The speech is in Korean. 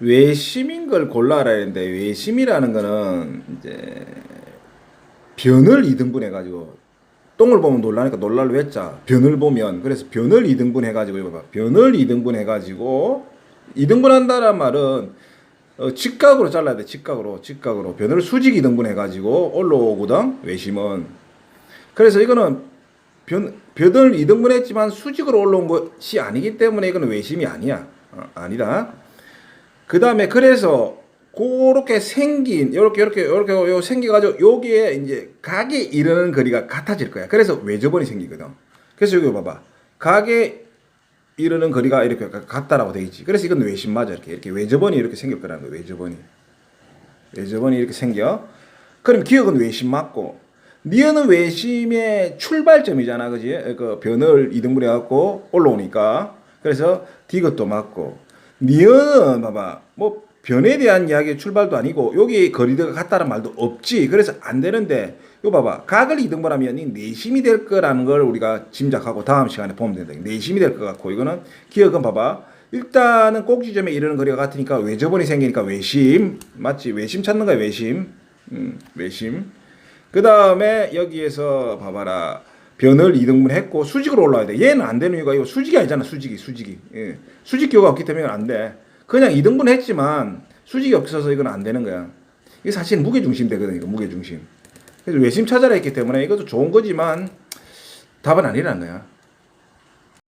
외심인 걸 골라라 했는데 외심이라는 거는 이제 변을 이등분 해가지고 똥을 보면 놀라니까 놀랄 외자. 변을 보면. 그래서 변을 이등분 해가지고 이거 봐. 변을 이등분 해가지고 이등분 한다란 말은 어, 직각으로 잘라야 돼. 직각으로. 직각으로. 변을 수직 이등분 해가지고 올라오거든 외심은. 그래서 이거는 변 변을 이등분했지만 수직으로 올라온 것이 아니기 때문에 이거는 외심이 아니야. 어, 아니다 그 다음에 그래서 그렇게 생긴 요렇게 요렇게 요 생겨가지고 여기에 이제 각에 이르는 거리가 같아질 거야. 그래서 외접원이 생기거든. 그래서 여기 봐봐. 각에 이르는 거리가 이렇게 같다라고 돼 있지. 그래서 이건 외심 맞아 이렇게 이렇게 외접원이 이렇게 생길 거라는 거야. 외접원이 외접원이 이렇게 생겨. 그럼 기억은 외심 맞고 니은은 외심의 출발점이잖아, 그지? 그 변을 이등분해 갖고 올라오니까 그래서 디귿도 맞고 니은은 봐봐 뭐 변에 대한 이야기의 출발도 아니고 여기 거리가 같다는 말도 없지. 그래서 안 되는데 이거 봐봐 각을 이등분 하면 이 내심이 될 거라는 걸 우리가 짐작하고 다음 시간에 보면 된다. 내심이 될 것 같고 이거는 기억은 봐봐. 일단은 꼭지점에 이르는 거리가 같으니까 외접원이 생기니까 외심 맞지? 외심 찾는 거야 외심. 음, 외심. 그 다음에 여기에서 봐봐라. 변을 이등분 했고 수직으로 올라와야 돼. 얘는 안 되는 이유가 이거 수직이 아니잖아. 수직이 수직이. 예. 수직 기호가 없기 때문에 안 돼. 그냥 이등분 했지만 수직이 없어서 이건 안 되는 거야. 이게 사실 무게 중심 되거든. 이거 무게 중심. 그래서 외심 찾아라 했기 때문에 이것도 좋은 거지만 답은 아니라는 거야.